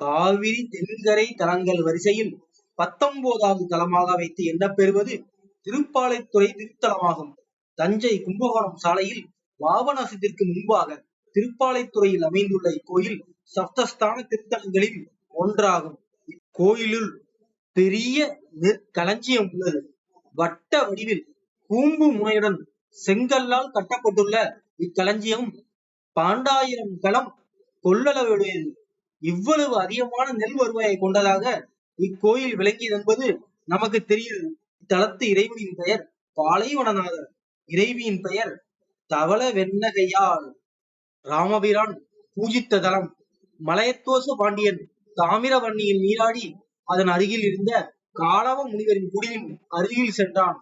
காவிரி தென்கரை தலங்கள் வரிசையில் பத்தொன்பதாவது தலமாக வைத்து எண்ணப்பெறுவது திருப்பாலைத்துறை திருத்தலமாகும். தஞ்சை கும்பகோணம் சாலையில் வாவநாசத்திற்கு முன்பாக திருப்பாலைத்துறையில் அமைந்துள்ள இக்கோயில் சப்தஸ்தான திருத்தலங்களில் ஒன்றாகும். இக்கோயிலுள் பெரிய நெற்களஞ்சியம் உள்ளது. வட்ட வடிவில் கூம்பு முனையுடன் செங்கல்லால் கட்டப்பட்டுள்ள இக்களஞ்சியம் பாண்டாயிரம் களம் கொள்ளளவுடையது. இவ்வளவு அதிகமான நெல் வருவாயை கொண்டதாக இக்கோயில் விளங்கியது என்பது நமக்கு தெரிகிறது இத்தலத்து இறைவனின் பெயர் பாலைவனநாதர். இறைவியின் பெயர் தவள வெண்ணகையால் ராமபிரான் பூஜித்த தலம். மலையத்தோச பாண்டியன் தாமிரவன்னியில் நீராடி அதன் அருகில் இருந்த காலவ முனிவரின் குடியின் அருகில் சென்றான்.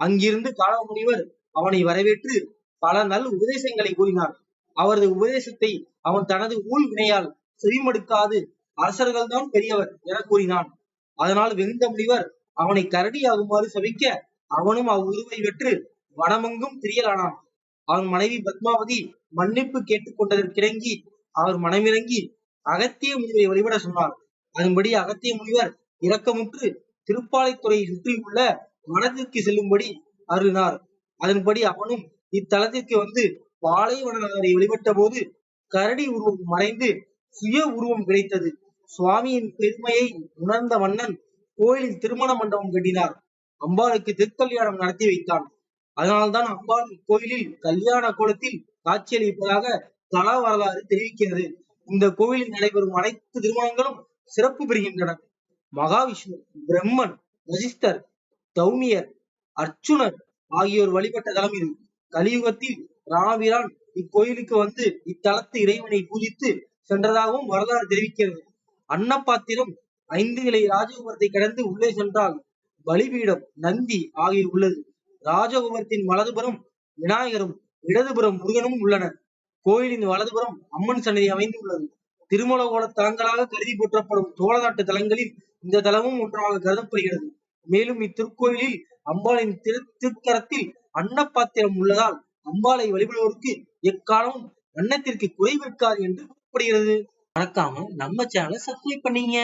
அங்கிருந்து காலவ முனிவர் அவனை வரவேற்று பல நல் உபதேசங்களை கூறினார். அவரது உபதேசத்தை அவன் தனது ஊழ் வினையால் செவிமடுக்காது அரசர்கள் தான் பெரியவர் என கூறினான். அதனால் வெந்த முனிவர் அவனை கரடியாகுமாறு சபிக்க அவனும் அவ்வுருவை வெற்று வனமெங்கும் திரியலானான். அவன் மனைவி பத்மாவதி மன்னிப்பு கேட்டுக்கொண்டதற்கிணங்கி அவர் மனமிறங்கி அகத்திய முனிவரை வழிபட சொன்னார். அதன்படி அகத்திய முனிவர் இரக்கமுற்று திருப்பாலைத்துறையை சுற்றியுள்ள வனத்திற்கு செல்லும்படி அருளினார். அதன்படி அவனும் இத்தலத்திற்கு வந்து பாலைவனநாதரை வழிபட்ட போது கரடி உருவம் மறைந்து சுய உருவம் கிடைத்தது. சுவாமியின் பெருமையை உணர்ந்த மன்னன் கோயிலில் திருமண மண்டபம் கட்டினார். அம்பாளுக்கு திருக்கல்யாணம் நடத்தி வைத்தான். அதனால்தான் அம்பாள் கோயிலில் கல்யாண கோலத்தில் காட்சியளிப்பதாக தலா வரலாறு தெரிவிக்கிறது. இந்த கோவிலில் நடைபெறும் அனைத்து திருமணங்களும் சிறப்பு பெறுகின்றன. மகாவிஷ்ணு பிரம்மன் வசிஷ்டர் தௌமியர் அர்ச்சுனர் ஆகியோர் வழிபட்ட தலம் இது. கலியுகத்தில் ராமபிரான் இக்கோயிலுக்கு வந்து இத்தலத்து இறைவனை பூஜித்து சென்றதாகவும் வரலாறு தெரிவிக்கிறது. அன்னப்பாத்திரம் ஐந்து நிலை ராஜகோபுரத்தை கடந்து உள்ளே சென்றால் பலிபீடம் நந்தி ஆகிய உள்ளது. ராஜகோபுரத்தின் வலதுபுறம் விநாயகரும் இடதுபுறம் முருகனும் உள்ளனர் கோயிலின் வலதுபுறம் அம்மன் சன்னதி அமைந்துள்ளது. திருமல கோல தலங்களாக கருதி போற்றப்படும் சோழநாட்டு தலங்களில் இந்த தலமும் ஒன்றாக கருதப்படுகிறது. மேலும் இத்திருக்கோயிலில் அம்பாளின் திரு திருக்கரத்தில் அன்னப்பாத்திரம் உள்ளதால் அம்பாளை வழிபடுவோருக்கு எக்காலமும் அன்னத்திற்கு குறைவிருக்காது என்று கூறப்படுகிறது மறக்காம நம்ம சேனலை சப்ஸ்கிரைப் பண்ணீங்க.